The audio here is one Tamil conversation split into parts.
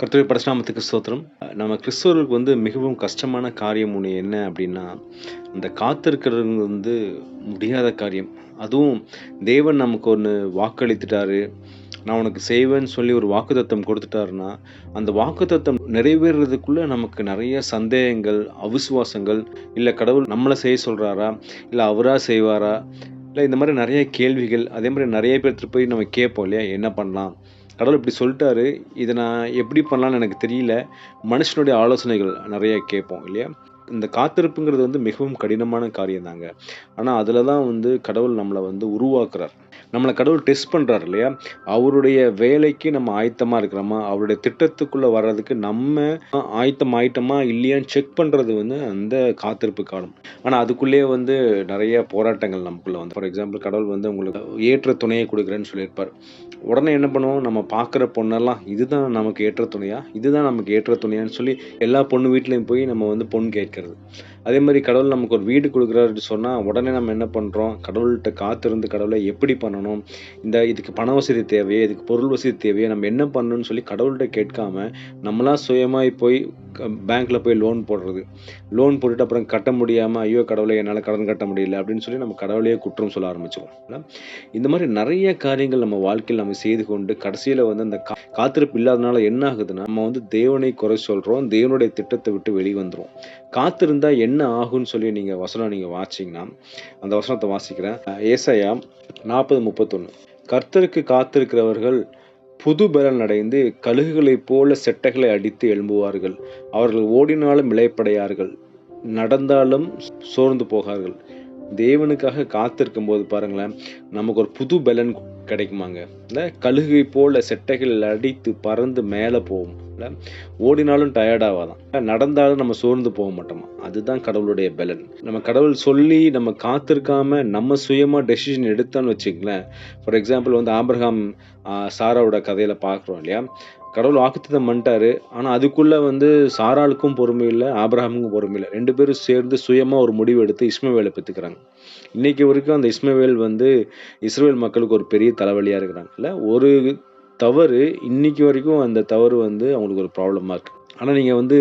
கர்த்தருடைய பரசுராமத்துக்கு ஸ்தோத்திரம். நம்ம கிறிஸ்தவர்களுக்கு வந்து மிகவும் கஷ்டமான காரியம் ஒன்று என்ன அப்படின்னா இந்த காத்திருக்கிறது வந்து முடியாத காரியம். அதுவும் தேவன் நமக்கு ஒன்று வாக்களித்துட்டாரு. நான் உனக்கு செய்வேன்னு சொல்லி ஒரு வாக்குத்தத்தம் கொடுத்துட்டாருன்னா அந்த வாக்குத்தத்தம் நிறைவேறதுக்குள்ளே நமக்கு நிறைய சந்தேகங்கள் அவிசுவாசங்கள் இல்லை கடவுள் நம்மளை செய்ய சொல்கிறாரா இல்லை அவராக செய்வாரா இல்லை இந்த மாதிரி நிறைய கேள்விகள் அதே மாதிரி நிறைய பேர்த்து போய் நம்ம கேட்போம் இல்லையா என்ன பண்ணலாம்? கடவுள் இப்படி சொல்லிட்டாரு இதை நான் எப்படி பண்ணலாம்னு எனக்கு தெரியல. மனுஷனுடைய ஆலோசனைகள் நிறைய கேட்போம் இல்லையா? இந்த காத்திருப்புங்கிறது வந்து மிகவும் கடினமான காரியம் தாங்க ஆனால் அதில் தான் வந்து கடவுள் நம்மளை வந்து உருவாக்குறார். நம்மளை கடவுள் டெஸ்ட் பண்ணுறாரு இல்லையா? அவருடைய வேலைக்கு நம்ம ஆயத்தமாக இருக்கிறோமா? அவருடைய திட்டத்துக்குள்ளே வர்றதுக்கு நம்ம ஆயத்தம் ஆயிட்டோமா? இல்லையான்னு செக் பண்ணுறது வந்து அந்த காத்திருப்பு காலம். ஆனால் அதுக்குள்ளேயே வந்து நிறைய போராட்டங்கள் நமக்குள்ளே வந்து. ஃபார் எக்ஸாம்பிள் கடவுள் வந்து உங்களுக்கு ஏற்ற துணையை கொடுக்குறேன்னு சொல்லியிருப்பார். உடனே என்ன பண்ணுவோம்? நம்ம பார்க்குற பொண்ணெல்லாம் இதுதான் நமக்கு ஏற்ற துணையா? இதுதான் நமக்கு ஏற்ற துணையான்னு சொல்லி எல்லா பொண்ணு வீட்லேயும் போய் நம்ம வந்து பொண்ணு けど、அதே மாதிரி கடவுள் நமக்கு ஒரு வீடு கொடுக்குறாருன்னு சொன்னால் உடனே நம்ம என்ன பண்ணுறோம் கடவுள்கிட்ட காத்திருந்து கடவுளை எப்படி பண்ணணும்? இந்த இதுக்கு பண வசதி தேவையே இதுக்கு பொருள் வசதி தேவையே நம்ம என்ன பண்ணணும்னு சொல்லி கடவுள்கிட்ட கேட்காம நம்மளாம் சுயமாக போய் பேங்க்கில் போய் லோன் போடுறது. லோன் போட்டுட்டு அப்புறம் கட்ட முடியாமல் ஐயோ கடவுளை என்னால் கடன் கட்ட முடியல அப்படின்னு சொல்லி நம்ம கடவுளையே குற்றம் சொல்ல ஆரம்பிச்சிடும் இந்த மாதிரி நிறைய காரியங்கள் நம்ம வாழ்க்கையில் நம்ம செய்து கொண்டு கடைசியில் வந்து அந்த கா காத்திருப்பு இல்லாதனால என்ன ஆகுதுன்னா நம்ம வந்து தேவனை குறை சொல்கிறோம் தேவனுடைய திட்டத்தை விட்டு வெளியே வந்துடும் காத்திருந்தா என்ன ஆகும்னு சொல்லி நீங்கள் வசனம் நீங்கள் வாசிங்கன்னா அந்த வசனத்தை வாசிக்கிறேன். ஏசையா நாற்பது முப்பத்தொன்று கர்த்தருக்கு காத்திருக்கிறவர்கள் புது பலன் அடைந்து கழுகுகளைப் போல செட்டைகளை அடித்து எழும்புவார்கள். அவர்கள் ஓடினாலும் இளைப்படையார்கள். நடந்தாலும் சோர்ந்து போகார்கள். தேவனுக்காக காத்திருக்கும் போது பாருங்களேன் நமக்கு ஒரு புது பலன் கிடைக்குமாங்க. இல்லை கழுகை போல செட்டைகள் அடித்து பறந்து மேலே போகும். இல்லை ஓடினாலும் டயர்டாகாதான் நடந்தாலும் நம்ம சோர்ந்து போக மாட்டோமா? அதுதான் கடவுளுடைய பலன். நம்ம கடவுள் சொல்லி நம்ம காத்திருக்காம நம்ம சுயமா டெசிஷன் எடுத்தோன்னு வச்சுங்களேன் ஃபார் எக்ஸாம்பிள் வந்து ஆப்ரஹாம் சாராவோட கதையில பார்க்குறோம் இல்லையா? கடவுள் வாக்குத்தம் பண்ணிட்டாரு. ஆனால் அதுக்குள்ளே வந்து சாராளுக்கும் பொறுமை இல்லை ஆப்ரஹாமுக்கும் பொறுமை இல்லை. ரெண்டு பேரும் சேர்ந்து சுயமாக ஒரு முடிவு எடுத்து இஸ்மவேலை பெற்றுக்கிறாங்க. இன்னைக்கு வரைக்கும் அந்த இஸ்மவேல் வந்து இஸ்ரேல் மக்களுக்கு ஒரு பெரிய தலைவலியாக இருக்கிறாங்க இல்லை ஒரு தவறு இன்னைக்கு வரைக்கும் அந்த தவறு வந்து அவங்களுக்கு ஒரு ப்ராப்ளமாக இருக்குது ஆனால் நீங்கள் வந்து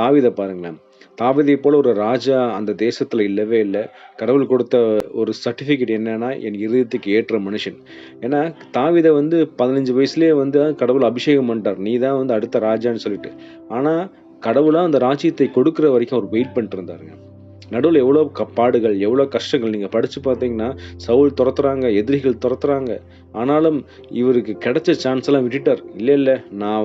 தாவிதை பாருங்களேன். தாவதியை போல ஒரு ராஜா அந்த தேசத்தில் இல்லவே இல்லை. கடவுள் கொடுத்த ஒரு சர்டிஃபிகேட் என்னன்னா என் இருதயத்துக்கு ஏற்ற மனுஷன். ஏன்னா தாவிதை வந்து பதினஞ்சு வயசுலேயே வந்து கடவுள் அபிஷேகம் பண்ணிட்டார். நீ தான் வந்து அடுத்த ராஜான்னு சொல்லிட்டு. ஆனால் கடவுளாக அந்த ராஜ்யத்தை கொடுக்குற வரைக்கும் அவர் வெயிட் பண்ணிட்டு இருந்தாருங்க. நடுவில் எவ்வளோ பாடுகள் எவ்வளோ கஷ்டங்கள். நீங்கள் படித்து பார்த்தீங்கன்னா சவுல் துரத்துறாங்க எதிரிகள் துரத்துறாங்க. ஆனாலும் இவருக்கு கிடைச்ச சான்ஸ் எல்லாம் விட்டுட்டார். இல்லை இல்லை நான்